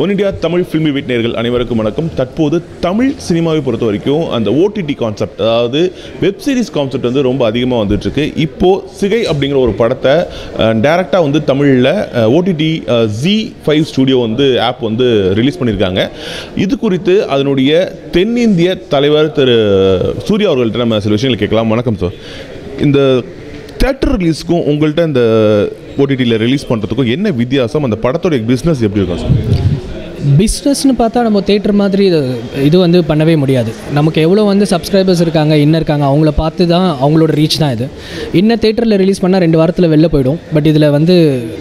One India Tamil filmi வீட்டினர்கள் அனைவருக்கும் வணக்கம். தற்போது தமிழ் சினிமாவை பொறுத்த வரைக்கும் அந்த ஓடிடி கான்செப்ட் அதாவது வெப் சீரிஸ் கான்செப்ட் வந்து ரொம்ப அதிகமாக வந்துட்டுருக்கு. இப்போது சிகை அப்படிங்கிற ஒரு படத்தை டேரெக்டாக வந்து தமிழில் ஓடிடி ஜி ஃபைவ் ஸ்டுடியோ வந்து ஆப் வந்து ரிலீஸ் பண்ணியிருக்காங்க இது குறித்து அதனுடைய தென்னிந்திய தலைவர் திரு சூர்யா அவர்கள்ட்ட நம்ம சில விஷயங்கள் கேட்கலாம். வணக்கம் சார் இந்த தேட்டர் ரிலீஸ்க்கும் உங்கள்கிட்ட இந்த ஓடிடியில் ரிலீஸ் பண்ணுறதுக்கும் என்ன வித்தியாசம்? அந்த படத்தோடைய பிஸ்னஸ் எப்படி இருக்கும் சார்? பிஸ்னஸ்னு பார்த்தா நம்ம தேட்டர் மாதிரி இது இது வந்து பண்ணவே முடியாது. நமக்கு எவ்வளோ வந்து சப்ஸ்கிரைபர்ஸ் இருக்காங்க இன்னும் இருக்காங்க அவங்கள பார்த்து தான் அவங்களோட ரீச் தான் இது. இன்னும் தேட்டரில் ரிலீஸ் பண்ணால் ரெண்டு வாரத்தில் வெளில போயிடும். பட் இதில் வந்து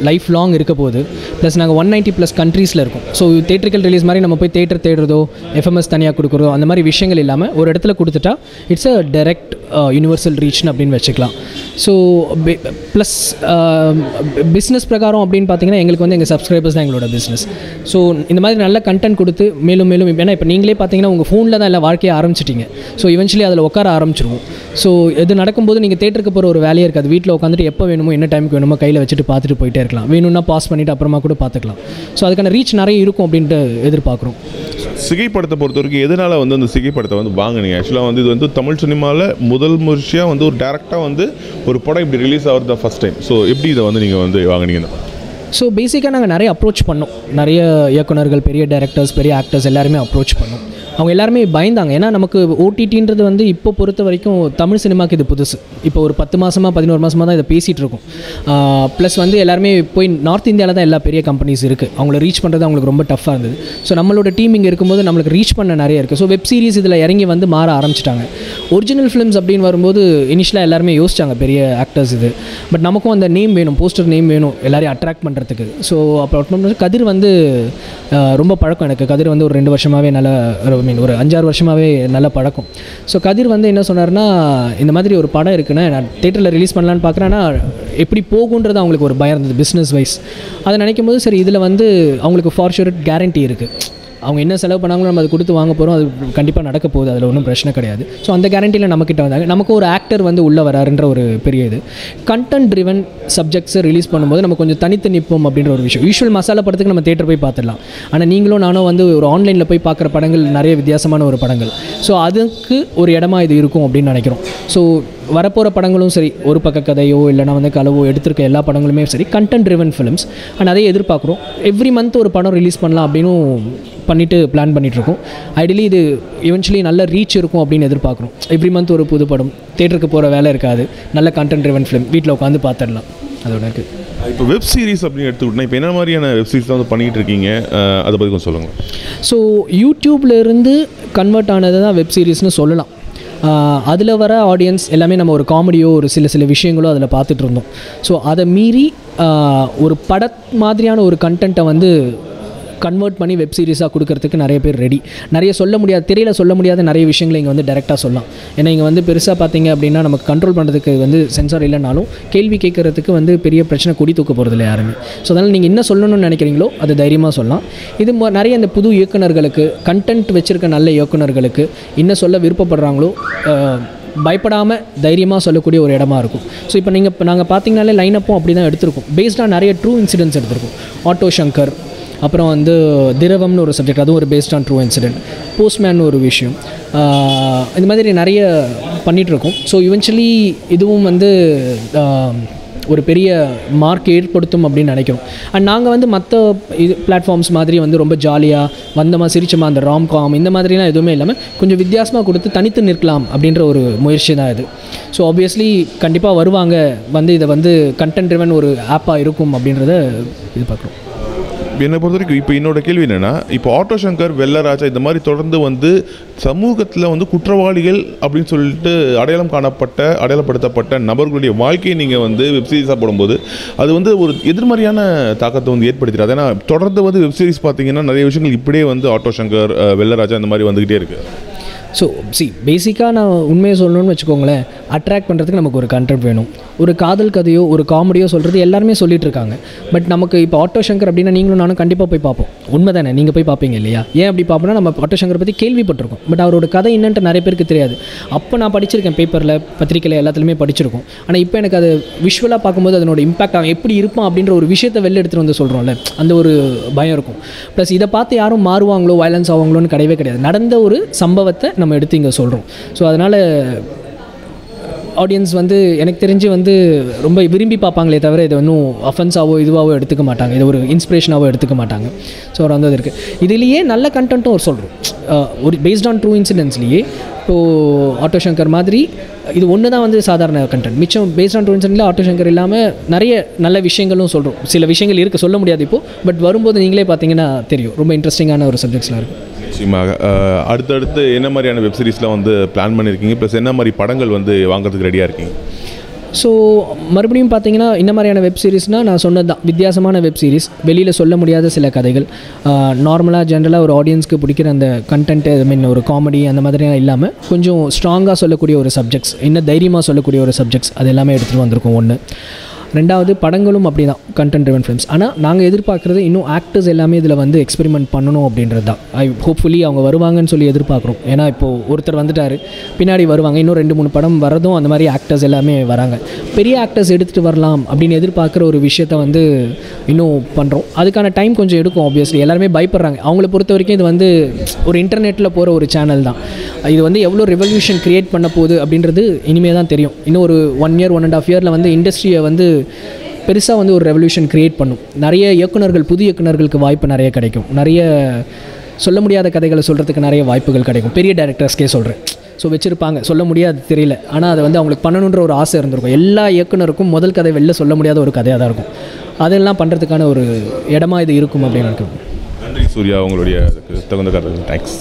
லைஃப் லாங் இருக்க போகுது. ப்ளஸ் நாங்கள் ஒன் நைன்ட்டி ப்ளஸ் கண்ட்ரீஸில் இருக்கோம். ஸோ தேட்டரிக்கல் ரிலீஸ் மாதிரி நம்ம போய் தேட்டர் தேடுறதோ எஃப்எம்எஸ் தனியாக கொடுக்குறதோ அந்த மாதிரி விஷயங்கள் இல்லாமல் ஒரு இடத்துல கொடுத்துட்டா it's a direct Uh, universal ரீச்னு அப்படின்னு வச்சுக்கலாம். ஸோ ப்ளஸ் பிஸ்னஸ் பிரகாரம் அப்படின்னு பார்த்தீங்கன்னா எங்களுக்கு வந்து எங்கள் சப்ஸ்கிரைபர்ஸ் தான் எங்களோட பிஸ்னஸ் ஸோ இந்த மாதிரி நல்ல கண்டென்ட் கொடுத்து மேலும் மேலும் ஏன்னா இப்போ நீங்களே பார்த்தீங்கன்னா உங்கள் ஃபோனில் தான் எல்லா வாழ்க்கையை ஆரம்பிச்சிட்டீங்க. ஸோ இவென்ச்சுவலி அதில் உட்கார ஆரம்பிச்சிருவோம். ஸோ இது நடக்கும்போது நீங்கள் தேட்டருக்கு போகிற ஒரு வேலையே இருக்காது. வீட்டில் உட்காந்துட்டு எப்போ வேணுமோ என்ன டைமுக்கு வேணுமோ கையில் வச்சுட்டு பார்த்துட்டு போயிட்டே இருக்கலாம். வேணும்னா பாஸ் பண்ணிவிட்டு அப்புறமா கூட பார்த்துக்கலாம். ஸோ அதுக்கான ரீச் நிறைய இருக்கும் அப்படின்ட்டு எதிர்பார்க்குறோம். சிகை படத்தை பொறுத்த வரைக்கும் எதனால் வந்து அந்த சிகை படத்தை வந்து வாங்கினீங்க? ஆக்சுவலாக வந்து இது வந்து தமிழ் சினிமாவில் முதல் முயற்சியாக வந்து ஒரு டேரெக்டாக வந்து ஒரு படம் இப்படி ரிலீஸ் ஆகிறது தான் ஃபஸ்ட் டைம் ஸோ எப்படி இதை வந்து நீங்கள் வந்து வாங்கினீங்கன்னா? ஸோ பேசிக்காக நாங்கள் நிறைய அப்ரோச் பண்ணோம். நிறைய இயக்குனர்கள் பெரிய டேரக்டர்ஸ் பெரிய ஆக்டர்ஸ் எல்லாருமே அப்ரோச் பண்ணோம். அவங்க எல்லாருமே பயந்தாங்க. ஏன்னா நமக்கு ஓடிடின்றது வந்து இப்போ பொறுத்த வரைக்கும் தமிழ் சினிமாக்கு இது புதுசு. இப்போ ஒரு பத்து மாதமாக பதினோரு மாதமாக தான் இதை பேசிகிட்டு இருக்கோம். ப்ளஸ் வந்து எல்லாருமே போய் நார்த் இந்தியாவில் தான் எல்லா பெரிய கம்பெனிஸ் இருக்குது அவங்கள ரீச் பண்ணுறது அவங்களுக்கு ரொம்ப டஃப்பாக இருந்தது. ஸோ நம்மளோட டீம் இங்கே இருக்கும்போது நம்மளுக்கு ரீச் பண்ண நிறைய இருக்குது ஸோ வெப் சீரிஸ் இதில் இறங்கி வந்து மாற ஆரம்பிச்சிட்டாங்க. ஒரிஜினல் ஃபிலிம்ஸ் அப்படின்னு வரும்போது இனிஷியலாக எல்லாருமே யோசிச்சாங்க பெரிய ஆக்டர்ஸ் இது. பட் நமக்கும் அந்த நேம் வேணும் போஸ்டர் நேம் வேணும் எல்லாரையும் அட்ராக்ட் பண்ணுறதுக்கு ஸோ அப்புறம் கதிர் வந்து ரொம்ப பழக்கம் எனக்கு. கதிர் வந்து ஒரு ரெண்டு வருஷமாகவே நல்லா மீன். ஒரு அஞ்சாறு வருஷமாகவே நல்ல பழக்கம். ஸோ கதிர் வந்து என்ன சொன்னார்னா இந்த மாதிரி ஒரு படம் இருக்குன்னா நான் தேட்டரில் ரிலீஸ் பண்ணலான்னு பார்க்குறேன்னா எப்படி போகுன்றது அவங்களுக்கு ஒரு பயம் இருந்தது பிஸ்னஸ் வைஸ் அதை நினைக்கும் போது சரி இதில் வந்து அவங்களுக்கு ஃபார் ஷூர் கேரண்டி இருக்குது அவங்க என்ன செலவு பண்ணாங்களோ நம்ம அதை கொடுத்து வாங்க போகிறோம் அது கண்டிப்பாக நடக்க போகுது அதில் ஒன்றும் பிரச்சனை கிடையாது. ஸோ அந்த கேரண்டியில் நம்மக்கிட்ட வந்தாங்க. நமக்கு ஒரு ஆக்டர் வந்து உள்ளே வராருன்ற ஒரு பெரிய இது. கண்டென்ட் ட்ரிவன் சப்ஜெக்ட்ஸை ரிலீஸ் பண்ணும்போது நம்ம கொஞ்சம் தனித்து நிற்போம் அப்படின்ற ஒரு விஷயம். யூஷுவல் மசாலா படத்துக்கு நம்ம தேட்டர் போய் பார்த்துடலாம். ஆனால் நீங்களும் நானும் வந்து ஒரு ஆன்லைனில் போய் பார்க்குற படங்கள் நிறைய வித்தியாசமான ஒரு படங்கள். ஸோ அதுக்கு ஒரு இடமா இது இருக்கும் அப்படின்னு நினைக்கிறோம். ஸோ வரப்போகிற படங்களும் சரி ஒரு பக்க கதையோ இல்லைனா வந்து கலவோ எடுத்திருக்க எல்லா படங்களுமே சரி கண்டென்ட் ட்ரிவன் ஃபிலிம்ஸ் அண்ட் அதை எதிர்பார்க்குறோம். எவ்ரி மந்த் ஒரு படம் ரிலீஸ் பண்ணலாம் அப்படின்னும் பண்ணிட்டு பிளான் பண்ணிகிட்ருக்கோம் ஐடியலி இது இவென்ச்சுவலி நல்ல ரீச் இருக்கும் அப்படின்னு எதிர்பார்க்குறோம். எவ்ரி மந்த் ஒரு புது படம் தேட்டருக்கு போகிற வேலை இருக்காது. நல்ல கண்டென்ட் ட்ரிவன் ஃபிலிம் வீட்டில் உட்காந்து பார்த்துடலாம் அதோட இருக்குது இப்போ வெப் சீரிஸ் அப்படின்னு எடுத்துக்கிட்டோம்னா இப்போ என்ன மாதிரியான வெப் சீரிஸ் தான் வந்து பண்ணிகிட்டு இருக்கீங்க? அதை பற்றி கொஞ்சம் சொல்லுங்கள் ஸோ யூடியூப்ல இருந்து கன்வெர்ட் ஆனது தான் வெப் சீரிஸ்னு சொல்லலாம். அதில் வர ஆடியன்ஸ் எல்லாமே நம்ம ஒரு காமெடியோ ஒரு சில சில விஷயங்களோ அதில் பார்த்துட்டு இருந்தோம். ஸோ அதை மீறி ஒரு பட மாதிரியான ஒரு கண்டென்ட்டை வந்து கன்வெர்ட் பண்ணி வெப் சீரிஸாக கொடுக்கறதுக்கு நிறைய பேர் ரெடி நிறைய சொல்ல முடியாது திரையில் சொல்ல முடியாத நிறைய விஷயங்களை இங்கே வந்து டேரெக்டாக சொல்லலாம். ஏன்னா இங்கே வந்து பெருசாக பார்த்தீங்க அப்படின்னா நமக்கு கண்ட்ரோல் பண்ணுறதுக்கு வந்து சென்சார் இல்லைனாலும் கேள்வி கேட்கறதுக்கு வந்து பெரிய பிரச்சனை கொடி தூக்க போகிறதில்ல யாருமே. ஸோ அதனால் நீங்கள் என்ன சொல்லணும்னு நினைக்கிறீங்களோ அது தைரியமாக சொல்லலாம். இது நிறைய இந்த புது இயக்குனர்களுக்கு கண்டென்ட் வச்சுருக்க நல்ல இயக்குனர்களுக்கு என்ன சொல்ல விருப்பப்படுறாங்களோ பயப்படாமல் தைரியமாக சொல்லக்கூடிய ஒரு இடமா இருக்கும். ஸோ இப்போ நீங்கள் இப்போ நாங்கள் பார்த்தீங்கனாலே லைனப்பும் அப்படி தான் எடுத்திருக்கோம். பேஸ்டாக நிறைய ட்ரூ இன்சிடென்ட்ஸ் எடுத்திருக்கோம். ஆட்டோ சங்கர் அப்புறம் வந்து திரவம்னு ஒரு சப்ஜெக்ட் அதுவும் ஒரு based on true incident postman ஒரு விஷயம். இந்த மாதிரி நிறைய பண்ணிகிட்ருக்கோம் ஸோ இவென்ச்சுவலி இதுவும் வந்து ஒரு பெரிய மார்க் ஏற்படுத்தும் அப்படின்னு நினைக்கிறோம். அண்ட் நாங்கள் வந்து மற்ற இது பிளாட்ஃபார்ம்ஸ் மாதிரி வந்து ரொம்ப ஜாலியாக வந்தமா சிரிச்சமாக அந்த ராம்காம் இந்த மாதிரிலாம் எதுவுமே இல்லாமல் கொஞ்சம் வித்தியாசமாக கொடுத்து தனித்து நிற்கலாம் அப்படின்ற ஒரு முயற்சி தான் இது. ஸோ ஆப்வியஸ்லி கண்டிப்பாக வருவாங்க. வந்து இதை வந்து கண்டென்ட் ட்ரிவன் ஒரு ஆப்பாக இருக்கும் அப்படின்றத இது பார்க்குறோம் என்னை பொறுத்த வரைக்கும் இப்போ என்னோட கேள்வி என்னென்னா இப்போ ஆட்டோ சங்கர் வெள்ளராஜா இந்த மாதிரி தொடர்ந்து வந்து சமூகத்தில் வந்து குற்றவாளிகள் அப்படின்னு சொல்லிட்டு அடையாளம் காணப்பட்ட அடையாளப்படுத்தப்பட்ட நபர்களுடைய வாழ்க்கையை நீங்கள் வந்து வெப்சீரிஸாக போடும்போது அது வந்து ஒரு எதிர்மறையான தாக்கத்தை வந்து ஏற்படுத்திடுது. ஏன்னா தொடர்ந்து வந்து வெப்சீரிஸ் பார்த்தீங்கன்னா நிறைய விஷயங்கள் இப்படியே வந்து ஆட்டோ சங்கர் வெள்ளராஜா இந்த மாதிரி வந்துக்கிட்டே இருக்குது ஸோ சி பேசிக்காக நான் உண்மையை சொல்லணும்னு வச்சுக்கோங்களேன் அட்ராக்ட் பண்ணுறதுக்கு நமக்கு ஒரு கண்டென்ட் வேணும். ஒரு காதல் கதையோ ஒரு காமெடியோ சொல்கிறது எல்லாருமே சொல்லிட்டு இருக்காங்க. பட் நமக்கு இப்போ ஆட்டோ சங்கர் அப்படின்னா நீங்களும் நானும் கண்டிப்பாக போய் பார்ப்போம். உண்மை தானே நீங்கள் போய் பார்ப்பீங்க இல்லையா? ஏன் அப்படி பார்ப்போம்னா நம்ம ஆட்டோ சங்கரை பற்றி கேள்விப்பட்டிருக்கோம். பட் அவரோட கதை என்னன்ட்டு நிறைய பேருக்கு தெரியாது. அப்போ நான் படிச்சிருக்கேன் பேப்பரில் பத்திரிக்கையில் எல்லாத்துலேயுமே படிச்சிருக்கோம். ஆனால் இப்போ எனக்கு அது விஷுவலாக பார்க்கும்போது அதனோட இம்பாக்ட் அவன் எப்படி இருப்பான் அப்படின்ற ஒரு விஷயத்தை வெளில எடுத்துகிட்டு வந்து சொல்கிறோம்ல அந்த ஒரு பயம் இருக்கும். ப்ளஸ் இதை பார்த்து யாரும் மாறுவாங்களோ வயலன்ஸ் ஆவாங்களோன்னு கிடையவே கிடையாது. நடந்த ஒரு சம்பவத்தை நம்ம எடுத்து இங்கே சொல்கிறோம் ஸோ அதனால் ஆடியன்ஸ் வந்து எனக்கு தெரிஞ்சு வந்து ரொம்ப விரும்பி பார்ப்பாங்களே தவிர இதை இன்னும் அஃபென்ஸாவோ இதுவாகவோ எடுத்துக்க மாட்டாங்க. இதை ஒரு இன்ஸ்பிரேஷனாகவோ எடுத்துக்க மாட்டாங்க. ஸோ ஒரு அந்த இருக்குது இதுலேயே நல்ல கண்டென்ட்டும் ஒரு சொல்கிறோம் ஒரு பேஸ்ட் ஆன் ட்ரூ இன்சிடென்ட்ஸ்லேயே இப்போது ஆட்டோ சங்கர் மாதிரி இது ஒன்று தான் வந்து சாதாரண கண்டென்ட் மிச்சம் பேஸ்ட் ஆன் ட்ரூ இன்சிடென்ட்டில் ஆட்டோ சங்கர் இல்லாமல் நிறைய நல்ல விஷயங்களும் சொல்கிறோம் சில விஷயங்கள் இருக்குது சொல்ல முடியாது இப்போது பட் வரும்போது நீங்களே பார்த்தீங்கன்னா தெரியும். ரொம்ப இன்ட்ரெஸ்டிங்கான ஒரு சப்ஜெக்ட்ஸ்லாம் இருக்கும் நிச்சயமாக. அடுத்தடுத்து என்ன மாதிரியான வெப் சீரிஸ்லாம் வந்து பிளான் பண்ணியிருக்கீங்க ப்ளஸ் என்ன மாதிரி படங்கள் வந்து வாங்குறதுக்கு ரெடியாக இருக்கீங்க? ஸோ மறுபடியும் பார்த்தீங்கன்னா இந்த மாதிரியான வெப் சீரிஸ்னால் நான் சொன்னது தான். வித்தியாசமான வெப் சீரிஸ் வெளியில் சொல்ல முடியாத சில கதைகள். நார்மலாக ஜென்ரலாக ஒரு ஆடியன்ஸ்க்கு பிடிக்கிற அந்த கண்டென்ட் ஐ மீன் ஒரு காமெடி அந்த மாதிரிலாம் இல்லாமல் கொஞ்சம் ஸ்ட்ராங்காக சொல்லக்கூடிய ஒரு சப்ஜெக்ட்ஸ் இன்னும் தைரியமாக சொல்லக்கூடிய ஒரு சப்ஜெக்ட்ஸ் அது எல்லாமே எடுத்துகிட்டு வந்திருக்கோம். ஒன்று ரெண்டாவது படங்களும் அப்படி தான் கண்டென்ட் ட்ரிவன் ஃபிலிம்ஸ் ஆனால் நாங்கள் எதிர்பார்க்குறது இன்னும் ஆக்டர்ஸ் எல்லாமே இதில் வந்து எக்ஸ்பெரிமெண்ட் பண்ணணும் அப்படின்றது தான் ஐ ஹோப்ஃபுல்லி அவங்க வருவாங்கன்னு சொல்லி எதிர்பார்க்குறோம். ஏன்னா இப்போது ஒருத்தர் வந்துட்டார் பின்னாடி வருவாங்க. இன்னும் ரெண்டு மூணு படம் வரதும் அந்த மாதிரி ஆக்டர்ஸ் எல்லாமே வராங்க. பெரிய ஆக்டர்ஸ் எடுத்துகிட்டு வரலாம் அப்படின்னு எதிர்பார்க்குற ஒரு விஷயத்த வந்து இன்னும் பண்ணுறோம் அதுக்கான டைம் கொஞ்சம் எடுக்கும் ஆப்வியஸ்லி எல்லாருமே பயப்படுறாங்க. அவங்கள பொறுத்த வரைக்கும் இது வந்து ஒரு இன்டர்நெட்டில் போகிற ஒரு சேனல் தான். இது வந்து எவ்வளோ ரெவல்யூஷன் க்ரியேட் பண்ண போகுது அப்படின்றது இனிமேல் தான் தெரியும். இன்னும் ஒரு one year one and half இயரில் வந்து இண்டஸ்ட்ரியை வந்து பெருசாக வந்து ஒரு ரெவல்யூஷன் க்ரியேட் பண்ணும். நிறைய இயக்குனர்கள் புது இயக்குனர்களுக்கு வாய்ப்பு நிறைய கிடைக்கும். நிறைய சொல்ல முடியாத கதைகளை சொல்கிறதுக்கு நிறைய வாய்ப்புகள் கிடைக்கும். பெரிய டேரக்டர்ஸ்க்கே சொல்கிறேன் ஸோ வச்சுருப்பாங்க. சொல்ல முடியாது தெரியல. ஆனால் அதை வந்து அவங்களுக்கு பண்ணணுன்ற ஒரு ஆசை இருந்திருக்கும். எல்லா இயக்குனருக்கும் முதல் கதை வெளில சொல்ல முடியாத ஒரு கதையாக தான் இருக்கும். அதெல்லாம் பண்ணுறதுக்கான ஒரு இடமா இது இருக்கும் அப்படின்னு நினைக்கிறோம் நன்றி சூர்யா. உங்களுடைய தகுந்த கதை. தேங்க்ஸ்